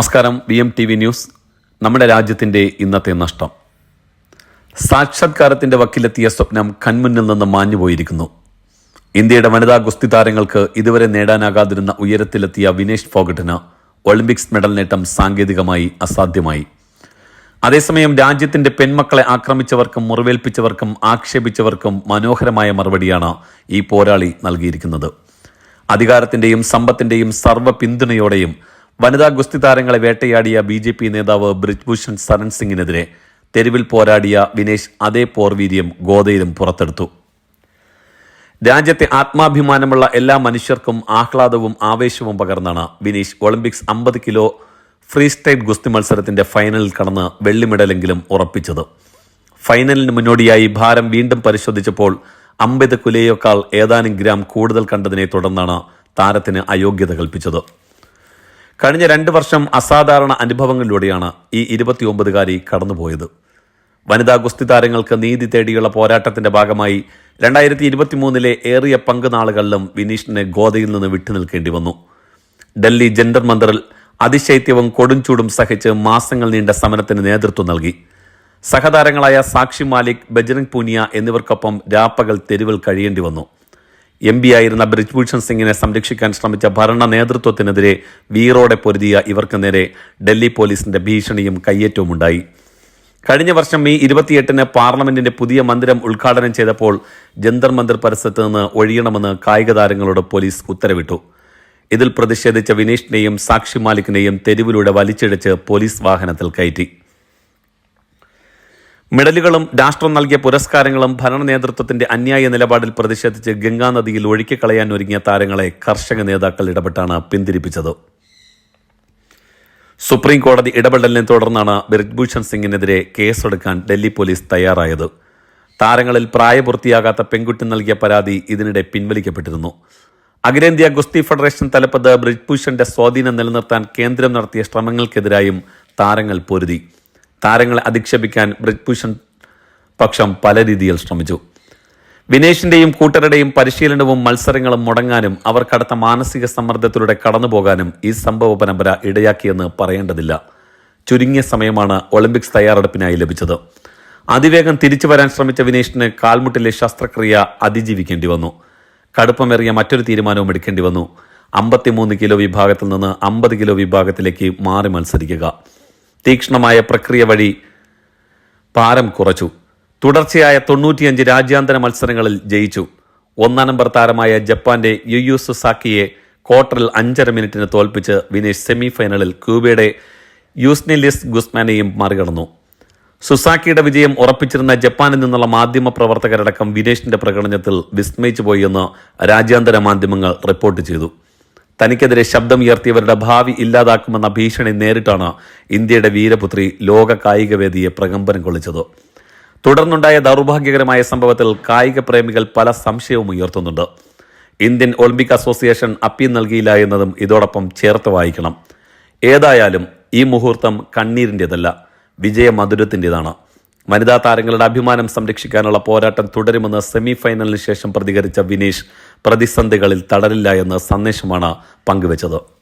നമസ്കാരം V M T V news നമ്മുടെ രാജ്യത്തിന്റെ ഇന്നത്തെ നഷ്ടം. സാക്ഷാത്കാരത്തിന്റെ വക്കിലെത്തിയ സ്വപ്നം കൺമുന്നിൽ നിന്ന് മാഞ്ഞുപോയിരിക്കുന്നു. ഇന്ത്യയുടെ വനിതാ ഗുസ്തി താരങ്ങൾക്ക് ഇതുവരെ നേടാനാകാതിരുന്ന ഉയരത്തിലെത്തിയ വിനേഷ് ഫോഗട്ടിന് ഒളിമ്പിക്സ് മെഡൽ നേട്ടം സാങ്കേതികമായി അസാധ്യമായി. അതേസമയം രാജ്യത്തിന്റെ പെൺമക്കളെ ആക്രമിച്ചവർക്കും മുറിവേൽപ്പിച്ചവർക്കും ആക്ഷേപിച്ചവർക്കും മനോഹരമായ മറുപടിയാണ് ഈ പോരാളി നൽകിയിരിക്കുന്നത്. അധികാരത്തിന്റെയും സമ്പത്തിന്റെയും സർവ പിന്തുണയോടെയും വനിതാ ഗുസ്തി താരങ്ങളെ വേട്ടയാടിയ ബി ജെ പി നേതാവ് ബ്രിജ്ഭൂഷൺ സരൺ സിംഗിനെതിരെ തെരുവിൽ പോരാടിയ വിനേഷ് അതേ പോർവീര്യം ഗോദയിലും പുറത്തെടുത്തു. രാജ്യത്തെ ആത്മാഭിമാനമുള്ള എല്ലാ മനുഷ്യർക്കും ആഹ്ലാദവും ആവേശവും പകർന്നാണ് വിനീഷ് ഒളിമ്പിക്സ് അമ്പത് കിലോ ഫ്രീ സ്റ്റൈൽ ഗുസ്തി മത്സരത്തിന്റെ ഫൈനലിൽ കടന്ന് വെള്ളി മെഡലെങ്കിലും ഉറപ്പിച്ചത്. ഫൈനലിന് മുന്നോടിയായി ഭാരം വീണ്ടും പരിശോധിച്ചപ്പോൾ അമ്പത് കുലയേക്കാൾ ഏതാനും ഗ്രാം കൂടുതൽ കണ്ടതിനെ തുടർന്നാണ് താരത്തിന് അയോഗ്യത കൽപ്പിച്ചത്. കഴിഞ്ഞ രണ്ട് വർഷം അസാധാരണ അനുഭവങ്ങളിലൂടെയാണ് ഈ ഇരുപത്തിയൊമ്പതുകാരി കടന്നുപോയത്. വനിതാ ഗുസ്തി താരങ്ങൾക്ക് നീതി തേടിയുള്ള പോരാട്ടത്തിന്റെ ഭാഗമായി രണ്ടായിരത്തി ഇരുപത്തിമൂന്നിലെ ഏറിയ പങ്ക് നാളുകളിലും വിനീഷിനെ ഗോദയിൽ നിന്ന് വിട്ടുനിൽക്കേണ്ടി വന്നു. ഡൽഹി ജെൻഡർ മന്ദറിൽ അതിശൈത്യവും കൊടുംചൂടും സഹിച്ച് മാസങ്ങൾ നീണ്ട സമരത്തിന് നേതൃത്വം നൽകി. സഹതാരങ്ങളായ സാക്ഷി മാലിക് ബജ്രംഗ് പൂനിയ എന്നിവർക്കൊപ്പം രാപ്പകൽ തെരുവിൽ കഴിയേണ്ടി വന്നു. എം പി ആയിരുന്ന ബ്രിജ്ഭൂഷൺ സിംഗിനെ സംരക്ഷിക്കാൻ ശ്രമിച്ച ഭരണ നേതൃത്വത്തിനെതിരെ വീറോടെ പൊരുതിയ ഇവർക്ക് നേരെ ഡൽഹി പോലീസിന്റെ ഭീഷണിയും കയ്യേറ്റവും ഉണ്ടായി കഴിഞ്ഞ വർഷം മെയ് ഇരുപത്തിയെട്ടിന് പാർലമെന്റിന്റെ പുതിയ മന്ദിരം ഉദ്ഘാടനം ചെയ്തപ്പോൾ ജന്തർ മന്ദിർ പരിസരത്ത് നിന്ന് ഒഴിയണമെന്ന് കായിക താരങ്ങളോട് പോലീസ് ഉത്തരവിട്ടു. ഇതിൽ പ്രതിഷേധിച്ച വിനീഷിനെയും സാക്ഷി മാലിക്കിനെയും തെരുവിലൂടെ വലിച്ചിഴച്ച് പോലീസ് വാഹനത്തിൽ കയറ്റി. മെഡലുകളും രാഷ്ട്രം നൽകിയ പുരസ്കാരങ്ങളും ഭരണ നേതൃത്വത്തിന്റെ അന്യായ നിലപാടിൽ പ്രതിഷേധിച്ച് ഗംഗാനദിയിൽ ഒഴുക്കിക്കളയാൻ ഒരുങ്ങിയ താരങ്ങളെ കർഷക നേതാക്കൾ ഇടപെട്ടാണ് പിന്തിരിപ്പിച്ചത്. സുപ്രീം കോടതി ഇടപെടലിനെ തുടർന്നാണ് ബ്രിജ്ഭൂഷൺ സിംഗിനെതിരെ കേസെടുക്കാൻ ഡൽഹി പോലീസ് തയ്യാറായത്. താരങ്ങളിൽ പ്രായപൂർത്തിയാകാത്ത പെൺകുട്ടി നൽകിയ പരാതി ഇതിനിടെ പിൻവലിക്കപ്പെട്ടിരുന്നു. അഖിലേന്ത്യാ ഗുസ്തി ഫെഡറേഷൻ തലപ്പത് ബ്രിജ്ഭൂഷന്റെ സ്വാധീനം നിലനിർത്താൻ കേന്ദ്രം നടത്തിയ ശ്രമങ്ങൾക്കെതിരായും താരങ്ങൾ പൊരുതി. താരങ്ങളെ അധിക്ഷേപിക്കാൻ ബ്രിജ്ഭൂഷൺ പക്ഷം പല രീതിയിൽ ശ്രമിച്ചു. വിനേഷിന്റെയും കൂട്ടരുടെയും പരിശീലനവും മത്സരങ്ങളും മുടങ്ങാനും അവർ കടത്ത മാനസിക സമ്മർദ്ദത്തിലൂടെ കടന്നുപോകാനും ഈ സംഭവ പരമ്പര ഇടയാക്കിയെന്ന് പറയേണ്ടതില്ല. ചുരുങ്ങിയ സമയമാണ് ഒളിമ്പിക്സ് തയ്യാറെടുപ്പിനായി ലഭിച്ചത്. അതിവേഗം തിരിച്ചു വരാൻ ശ്രമിച്ച വിനേഷിന് കാൽമുട്ടിലെ ശസ്ത്രക്രിയ അതിജീവിക്കേണ്ടി വന്നു. കടുപ്പമേറിയ മറ്റൊരു തീരുമാനവും എടുക്കേണ്ടി വന്നു. അമ്പത്തിമൂന്ന് കിലോ വിഭാഗത്തിൽ നിന്ന് അമ്പത് കിലോ വിഭാഗത്തിലേക്ക് മാറി മത്സരിക്കുക. തീക്ഷ്ണമായ പ്രക്രിയ വഴി ഭാരം കുറച്ചു. തുടർച്ചയായ തൊണ്ണൂറ്റിയഞ്ച് രാജ്യാന്തര മത്സരങ്ങളിൽ ജയിച്ചു. ഒന്നാം നമ്പർ താരമായ ജപ്പാന്റെ യുയു സുസാക്കിയെ ക്വാർട്ടറിൽ അഞ്ചര മിനിറ്റിന് തോൽപ്പിച്ച് വിനേഷ് സെമി ഫൈനലിൽ ക്യൂബയുടെ യൂസ്നെലിസ് ഗുസ്മാനെയും മറികടന്നു. സുസാക്കിയുടെ വിജയം ഉറപ്പിച്ചിരുന്ന ജപ്പാനിൽ നിന്നുള്ള മാധ്യമ പ്രവർത്തകരടക്കം വിനേഷിന്റെ പ്രകടനത്തിൽ വിസ്മയിച്ചു പോയെന്ന് രാജ്യാന്തര മാധ്യമങ്ങൾ റിപ്പോർട്ട് ചെയ്തു. തനിക്കെതിരെ ശബ്ദമുയർത്തിയവരുടെ ഭാവി ഇല്ലാതാക്കുമെന്ന ഭീഷണി നേരിട്ടാണ് ഇന്ത്യയുടെ വീരപുത്രി ലോക കായികവേദിയെ പ്രകമ്പനം കൊള്ളിച്ചത്. തുടർന്നുണ്ടായ ദൗർഭാഗ്യകരമായ സംഭവത്തിൽ കായിക പ്രേമികൾ പല സംശയവും ഉയർത്തുന്നുണ്ട്. ഇന്ത്യൻ ഒളിമ്പിക് അസോസിയേഷൻ അപ്പീൽ നൽകിയില്ല എന്നതും ഇതോടൊപ്പം ചേർത്ത് വായിക്കണം. ഏതായാലും ഈ മുഹൂർത്തം കണ്ണീരിന്റെതല്ല വിജയമധുരത്തിന്റെതാണ്. വനിതാ താരങ്ങളുടെ അഭിമാനം സംരക്ഷിക്കാനുള്ള പോരാട്ടം തുടരുമെന്ന് സെമി ഫൈനലിന് ശേഷം പ്രതികരിച്ച വിനീഷ്. പ്രതിസന്ധികളിൽ തടരില്ല എന്ന സന്ദേശമാണ് പങ്കുവച്ചത്.